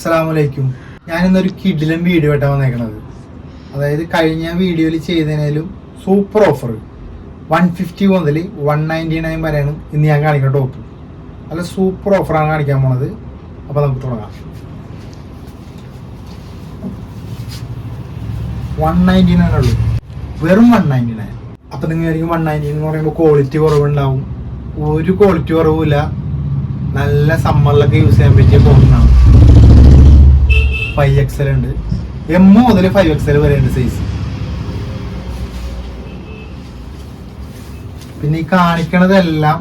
അസ്സലാമലൈക്കും. ഞാനിന്നൊരു കിഡിലും വീഡിയോ ആയിട്ടാണ് വന്നേക്കണത്. അതായത് കഴിഞ്ഞ വീഡിയോയിൽ ചെയ്തതിനേലും സൂപ്പർ ഓഫർ വൺ ഫിഫ്റ്റി മുതൽ വൺ നയന്റി നയൻ വരെയാണ് ഇന്ന് ഞാൻ കാണിക്കുന്ന ടോപ്പ് അല്ല സൂപ്പർ ഓഫറാണ് കാണിക്കാൻ പോണത്. അപ്പോൾ നമുക്ക് തുടങ്ങാം. വൺ നയന്റി നയൻ ഉള്ളൂ. വെറും വൺ നയന്റി നയൻ അപ്പം നിങ്ങൾ വൺ നയന്റി എന്ന് പറയുമ്പോൾ ക്വാളിറ്റി കുറവുണ്ടാവും. ഒരു ക്വാളിറ്റി കുറവുമില്ല. നല്ല സമ്മറിലൊക്കെ യൂസ് ചെയ്യാൻ പറ്റിയ ഫോണാണ് ഫൈവ് എക്സൽ ഉണ്ട്. എം മുതൽ ഫൈവ് എക്സൽ വരെ ഉണ്ട് സൈസ് പിന്നെ ഈ കാണിക്കണതെല്ലാം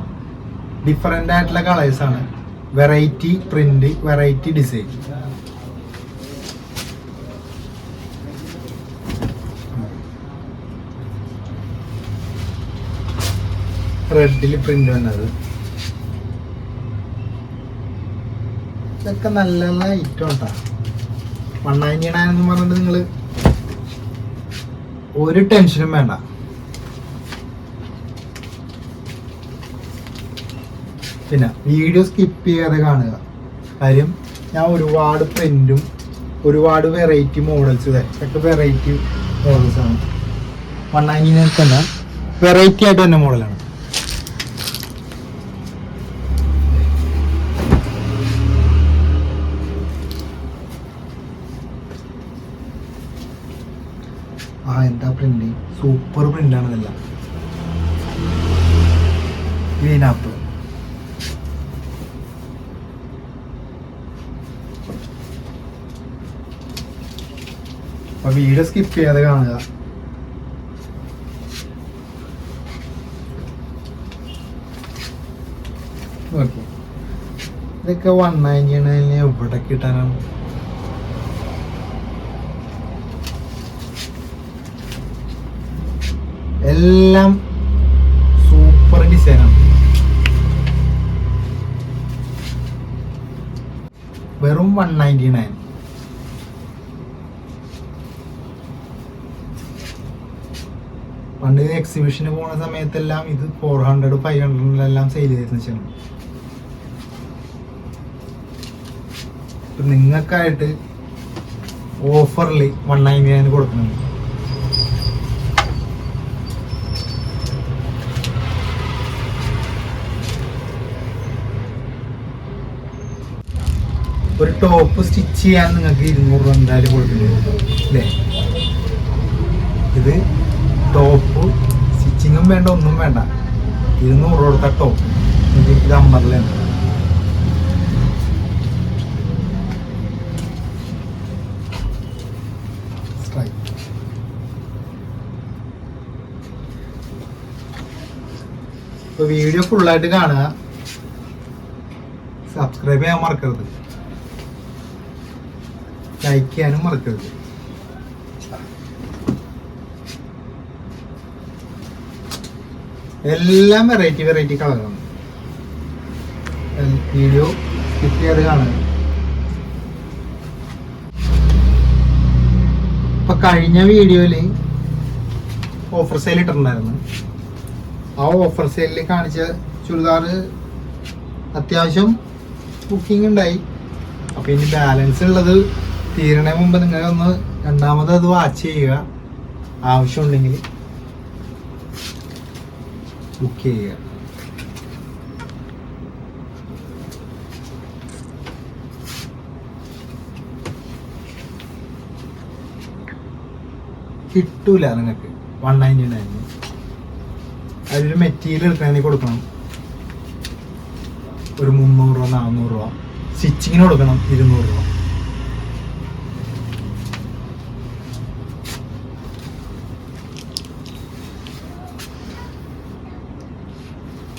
ഡിഫറെന്റ് ആയിട്ടുള്ള കളേഴ്സ് ആണ്. വെറൈറ്റി പ്രിന്റ് വെറൈറ്റി ഡിസൈൻ റെഡിൽ പ്രിന്റ് വന്നത്. ഇതൊക്കെ നല്ല നല്ല ഐറ്റം ഉണ്ടാ വൺ നയന്റി നയൻ എന്ന് പറഞ്ഞിട്ട് നിങ്ങൾ ഒരു ടെൻഷനും വേണ്ട. പിന്നെ വീഡിയോ സ്കിപ്പ് ചെയ്യാതെ കാണുക. കാര്യം ഞാൻ ഒരുപാട് പ്രിന്റും ഒരുപാട് വെറൈറ്റി മോഡൽസ് ഇതൊക്കെ വെറൈറ്റി മോഡൽസ് ആണ്. വൺ നയന്റി നയൻ തന്നെ. വെറൈറ്റി ആയിട്ട് തന്നെ മോഡലാണ് ആ എന്താ പ്രിന്റ് സൂപ്പർ പ്രിന്റ് ആണ് ഇതെല്ലാം ഗ്രീൻ ആപ്പിൾ അപ്പൊ വീഡിയോ സ്കിപ്പ് ചെയ്യാതെ കാണുക. ഓക്കെ. ഇതൊക്കെ വൺ നയന്റി നയനിന് എവിടെ കിട്ടാനാണ്? എല്ലാം സൂപ്പർ ഡിസൈനാണ് വെറും വൺ നയന്റി നയൻ പണ്ട് എക്സിബിഷന് പോണ സമയത്തെല്ലാം ഇത് ഫോർ ഹൺഡ്രഡ് ഫൈവ് ഹൺഡ്രഡിലെല്ലാം സെയിൽ ചെയ്തിരുന്ന ശേഷം നിങ്ങൾക്കായിട്ട് ഓഫറിൽ വൺ നയന്റി നയൻ കൊടുക്കുന്നുണ്ട് ഒരു ടോപ്പ് സ്റ്റിച്ച് ചെയ്യാൻ നിങ്ങൾക്ക് ഇരുന്നൂറ് രൂപ എന്തായാലും കൊടുക്കുന്നുണ്ട് അല്ലേ? ഇത് ടോപ്പ് സ്റ്റിച്ചിങ്ങും വേണ്ട ഒന്നും വേണ്ട. ഇരുന്നൂറ് രൂപ കൊടുത്ത ടോപ്പ് ഇത് അമ്പറിലാണ് ഇപ്പൊ വീഡിയോ ഫുള്ളായിട്ട് കാണുക. സബ്സ്ക്രൈബ് ചെയ്യാൻ മറക്കരുത്. ലൈക്ക് ചെയ്യാനും മറക്കരുത്. എല്ലാം വെറൈറ്റി വെറൈറ്റി കളറാണ് വീഡിയോ കിട്ടിയത് കാണാൻ. ഇപ്പൊ കഴിഞ്ഞ വീഡിയോയിൽ ഓഫർ സെയിൽ ഇട്ടിട്ടുണ്ടായിരുന്നു. ആ ഓഫർ സെയിലിൽ കാണിച്ച ചുരിദാർ അത്യാവശ്യം ബുക്കിംഗ് ഉണ്ടായി. അപ്പൊ ഇനി ബാലൻസ് ഉള്ളത് തീരണ മുമ്പ് നിങ്ങൾ ഒന്ന് രണ്ടാമത് അത് വാച്ച് ചെയ്യുക. ആവശ്യമുണ്ടെങ്കിൽ ബുക്ക് ചെയ്യുക. കിട്ടൂല നിങ്ങൾക്ക് വൺ നയന്റി നയൻ അതിലൊരു മെറ്റീരിയൽ എടുക്കണമെങ്കിൽ കൊടുക്കണം. ഒരു മുന്നൂറ് രൂപ നാന്നൂറ് രൂപ. സ്റ്റിച്ചിങ്ങിന് കൊടുക്കണം ഇരുന്നൂറ് രൂപ.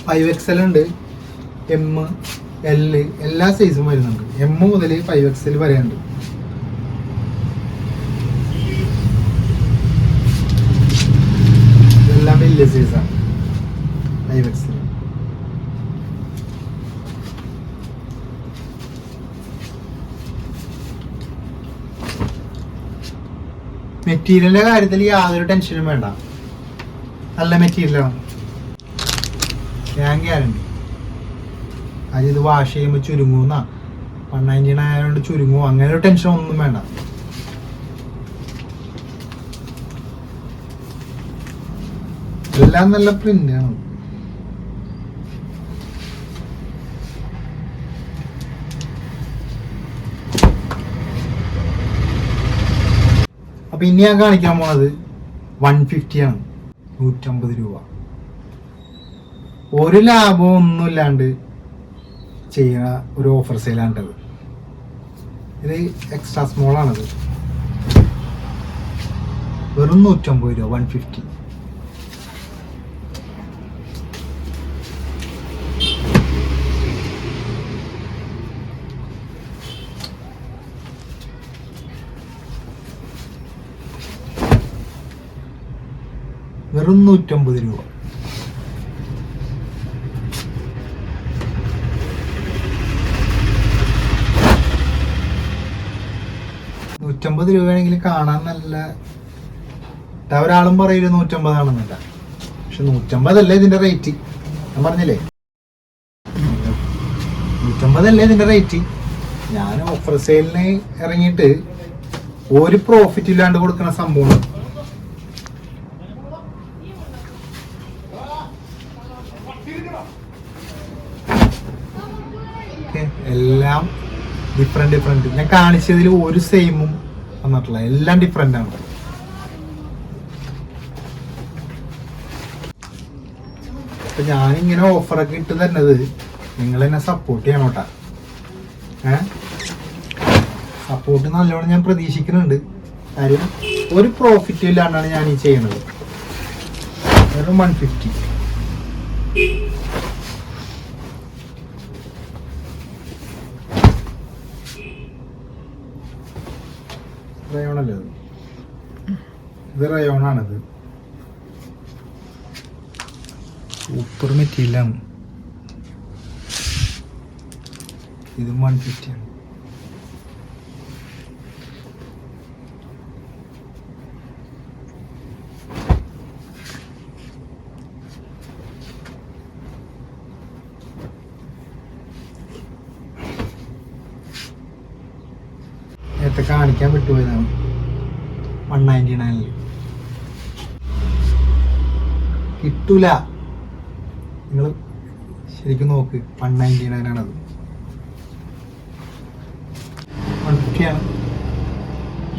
ഫൈവ് എക്സൽ ഉണ്ട്. എം എൽ എല്ലാ സൈസും വരുന്നുണ്ട്. എം മുതൽ ഫൈവ് എക്സൽ വരെ ഉണ്ട്. ഇതെല്ലാം വലിയ സൈസാണ് ഫൈവ് എക്സൽ മെറ്റീരിയലിന്റെ കാര്യത്തിൽ യാതൊരു ടെൻഷനും വേണ്ട. നല്ല മെറ്റീരിയലാണ് ഞാൻ ഗ്യാരണ്ടി അത് ഇത് വാഷ് ചെയ്യുമ്പോൾ ചുരുങ്ങുന്ന. വൺ നയന്റി നയൻ ആയതുകൊണ്ട് ചുരുങ്ങും. അങ്ങനെ ഒരു ടെൻഷൻ ഒന്നും വേണ്ട. എല്ലാം നല്ല പ്രിന്റ് ആണ്. അപ്പൊ ഇനി ഞാൻ കാണിക്കാൻ പോണത് വൺ ഫിഫ്റ്റി ആണ്. നൂറ്റമ്പത് രൂപ. ഒരു ലാഭവും ഒന്നുമില്ലാണ്ട് ചെയ്യുന്ന ഒരു ഓഫർ സെയിലാണ്ടത് ഇത് എക്സ്ട്രാ സ്മോൾ ആണത്. വെറും നൂറ്റമ്പത് രൂപ വൺ ഫിഫ്റ്റി വെറും നൂറ്റമ്പത് രൂപ. നൂറ്റമ്പത് രൂപയാണെങ്കിലും കാണാൻ നല്ല ഒരാളും പറയില്ല നൂറ്റമ്പതാണെന്നല്ല പക്ഷെ നൂറ്റമ്പതല്ലേ ഇതിന്റെ റേറ്റ് ഞാൻ പറഞ്ഞില്ലേ? നൂറ്റമ്പതല്ലേ ഇതിന്റെ റേറ്റ് ഞാൻ ഓഫർ സെയിലിന് ഇറങ്ങിയിട്ട് ഒരു പ്രോഫിറ്റ് ഇല്ലാണ്ട് കൊടുക്കുന്ന സംഭവമാണ്. എല്ലാം ഡിഫറെന്റ് ഡിഫറെന്റ് ഞാൻ കാണിച്ചതിൽ ഒരു സെയിമും വന്നിട്ടില്ല എല്ലാം ഡിഫറെന്റ് ആണ്. അപ്പൊ ഞാനിങ്ങനെ ഓഫറൊക്കെ ഇട്ട് തരുന്നത് നിങ്ങൾ എന്നെ സപ്പോർട്ട് ചെയ്യണം കേട്ടാ. ഏ? സപ്പോർട്ട് നല്ലോണം ഞാൻ പ്രതീക്ഷിക്കുന്നുണ്ട്. കാര്യം ഒരു പ്രോഫിറ്റ് ഇല്ലാണ്ടാണ് ഞാൻ ഈ ചെയ്യുന്നത് വെറും വൺ ഫിഫ്റ്റി റയോണല്ലേ ഇത് ഇത് റയോണാണിത്. സൂപ്പർ മെറ്റീരിയലാണ് ഇത് വൺ ഫിഫ്റ്റിയാണ് നേരത്തെ കാണിക്കാൻ വിട്ടുപോയതാണ് വൺ നയന്റി നയനിൽ കിട്ടൂല. നിങ്ങൾ ശരിക്കും നോക്ക്. വൺ നയന്റി നയൻ ആണത്. വൺ ഫിഫ്റ്റി ആണ്.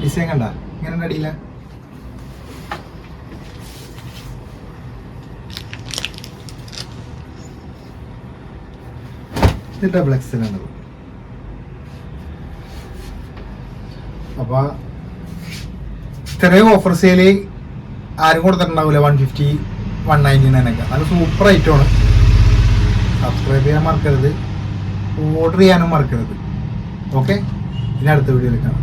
ഡിസൈൻ കണ്ട? ഇങ്ങനെ അടിയില്ല ഇത് ഡബിൾ എക്സൽ ആണത് അപ്പൊ ഇത്രയും ഓഫർ സെയിൽ ആരും കൊടുത്തിട്ടുണ്ടാവില്ല വൺ ഫിഫ്റ്റി വൺ നയന്റി നയനൊക്കെ നല്ല സൂപ്പർ ഐറ്റമാണ് സബ്സ്ക്രൈബ് ചെയ്യാൻ മറക്കരുത്. ഓർഡർ ചെയ്യാനും മറക്കരുത്. ഓക്കെ ഇനി അടുത്ത വീഡിയോയിൽ കാണാം.